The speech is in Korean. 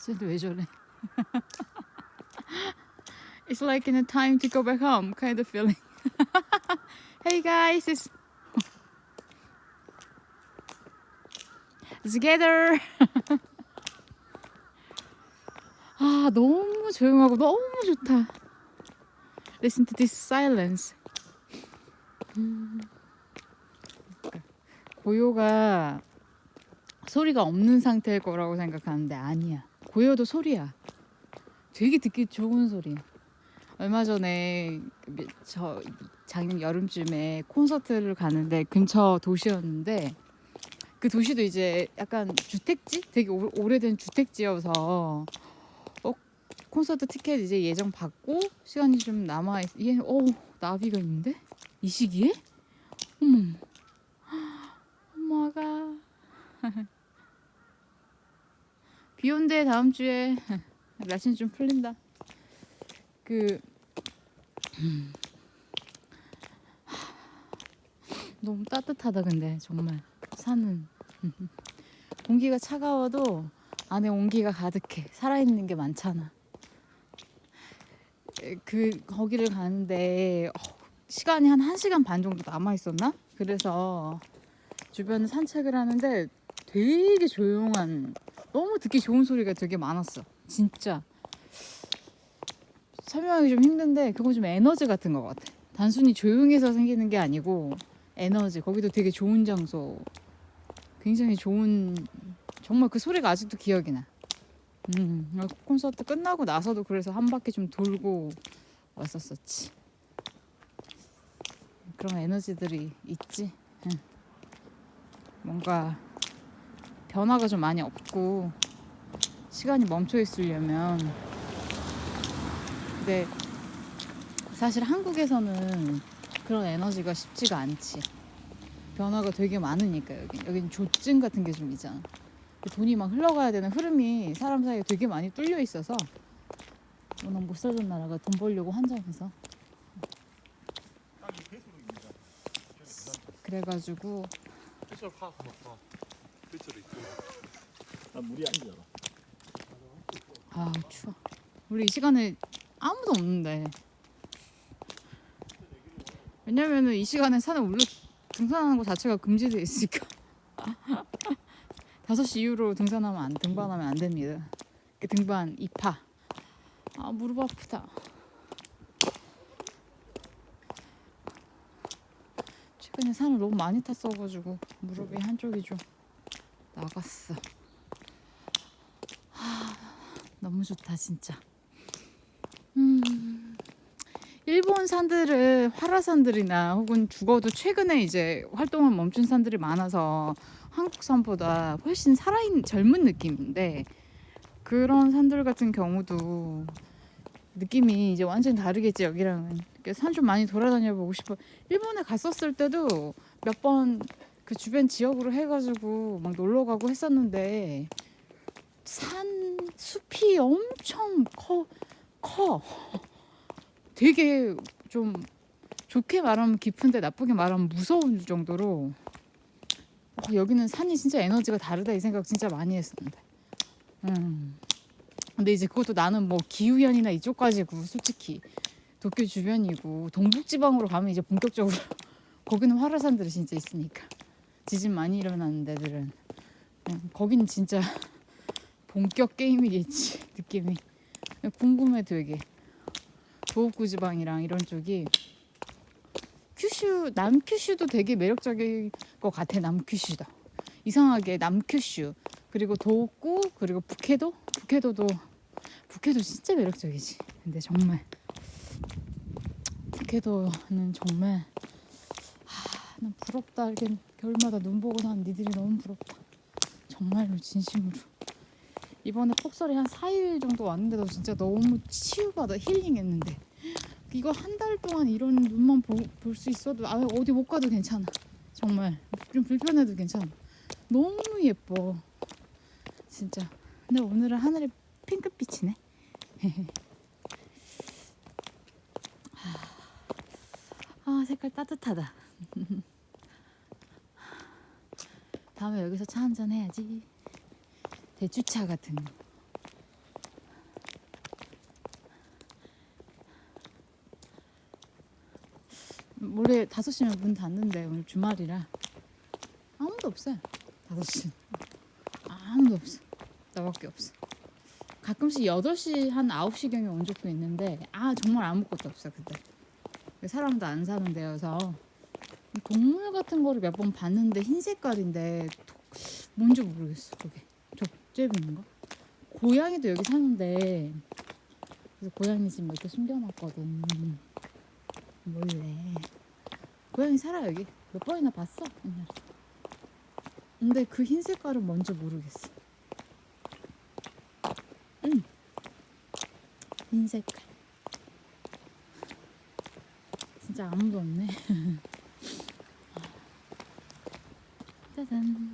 쟤도 왜 저래? it's like in a time to go back home kind of feeling. hey guys, it's together. 아 너무 조용하고 너무 좋다. Listen to this silence. 음. 고요가 소리가 없는 상태일 거라고 생각하는데 아니야. 고요도 소리야. 되게 듣기 좋은 소리. 얼마 전에 미- 저 작년 여름쯤에 콘서트를 가는데 근처 도시였는데 그 도시도 이제 약간 주택지? 되게 오, 오래된 주택지여서 어, 콘서트 티켓 이제 예정 받고 시간이 좀 남아 있. 얘, 어 나비가 있는데 이 시기에? 어머, 엄마가 비 온대 다음 주에 날씨는 좀 풀린다. 그 음. 너무 따뜻하다 근데 정말 산은 공기가 차가워도 안에 온기가 가득해 살아있는 게 많잖아. 에, 그 거기를 가는데 어, 시간이 한 1시간 반 정도 남아 있었나? 그래서 주변 산책을 하는데 되게 조용한 너무 듣기 좋은 소리가 되게 많았어. 진짜. 설명하기 좀 힘든데 그건 좀 에너지 같은 것 같아. 단순히 조용해서 생기는 게 아니고 에너지. 거기도 되게 좋은 장소. 굉장히 좋은 정말 그 소리가 아직도 기억이 나. 음, 콘서트 끝나고 나서도 그래서 한 바퀴 좀 돌고 왔었었지. 그런 에너지들이 있지. 응. 뭔가 변화가 좀 많이 없고 시간이 멈춰 있으려면. 근데 사실 한국에서는 그런 에너지가 쉽지가 않지. 변화가 되게 많으니까 여기. 여기는 조증 같은 게 좀 있잖아. 돈이 막 흘러가야 되는 흐름이 사람 사이에 되게 많이 뚫려 있어서. 워낙 못 살던 나라가 돈 벌려고 한정해서. 그래가지고 있고. 난 물이 안 들어. 아 추워 우리 이 시간에 아무도 없는데 왜냐면은 이 시간에 산에 올라 등산하는 거 자체가 금지돼 있으니까 5시 이후로 등산하면 안 등반하면 안 됩니다 그 등반 2파 아 무릎 아프다 최근에 산을 너무 많이 탔어가지고 무릎이 한쪽이 좀 나갔어. 너무 좋다 진짜. 음, 일본 산들은 활화산들이나 혹은 죽어도 최근에 이제 활동을 멈춘 산들이 많아서 한국 산보다 훨씬 살아있는 젊은 느낌인데 그런 산들 같은 경우도 느낌이 이제 완전히 다르겠지 여기랑은. 산 좀 많이 돌아다녀 보고 싶어. 일본에 갔었을 때도 몇번 그 주변 지역으로 해가지고 막 놀러 가고 했었는데 산 숲이 엄청 커, 커. 되게 좀 좋게 말하면 깊은데 나쁘게 말하면 무서운 정도로 어, 여기는 산이 진짜 에너지가 다르다 이 생각 진짜 많이 했었는데. 음. 근데 이제 그것도 나는 뭐 기후현이나 이쪽까지고 솔직히 도쿄 주변이고 동북 지방으로 가면 이제 본격적으로 거기는 활화산들이 진짜 있으니까 지진 많이 일어나는 데들은. 음, 거기는 진짜 본격 게임이겠지 느낌이. 궁금해 되게. 도호쿠 지방이랑 이런 쪽이 큐슈 남큐슈도 되게 매력적일 것 같아 남큐슈도. 이상하게 남큐슈 그리고 도호쿠 그리고 북해도? 북해도도 북해도 진짜 매력적이지. 근데 정말. 북해도는 정말 하, 난 부럽다. 이렇게 겨울마다 눈 보고 사는 니들이 너무 부럽다. 정말로 진심으로. 이번에 폭설이 한 4일 정도 왔는데도 진짜 너무 치유받아 힐링했는데. 이거 한 달 동안 이런 눈만 볼 수 있어도 아 어디 못 가도 괜찮아. 정말. 좀 불편해도 괜찮아. 너무 예뻐. 진짜. 근데 오늘은 하늘이 핑크빛이네. 아 색깔 따뜻하다 다음에 여기서 차 한잔 해야지. 대추차 같은 거. 원래 5시면 문 닫는데 오늘 주말이라 아무도 없어요. 5시. 아무도 없어. 나밖에 없어. 가끔씩 8시 한 9시경에 온 적도 있는데 아 정말 아무것도 없어 그때. 사람도 안 사는 데여서 동물 같은 거를 몇 번 봤는데 흰 색깔인데 도- 뭔지 모르겠어 그게. 저 쬐비는 거. 고양이도 여기 사는데 그래서 고양이 집 이렇게 숨겨놨거든. 몰래. 고양이 살아 여기. 몇 번이나 봤어 옛날에. 근데 그 흰 색깔은 뭔지 모르겠어. 응. 흰 색깔. 진짜 아무도 없네. Wiedersehen.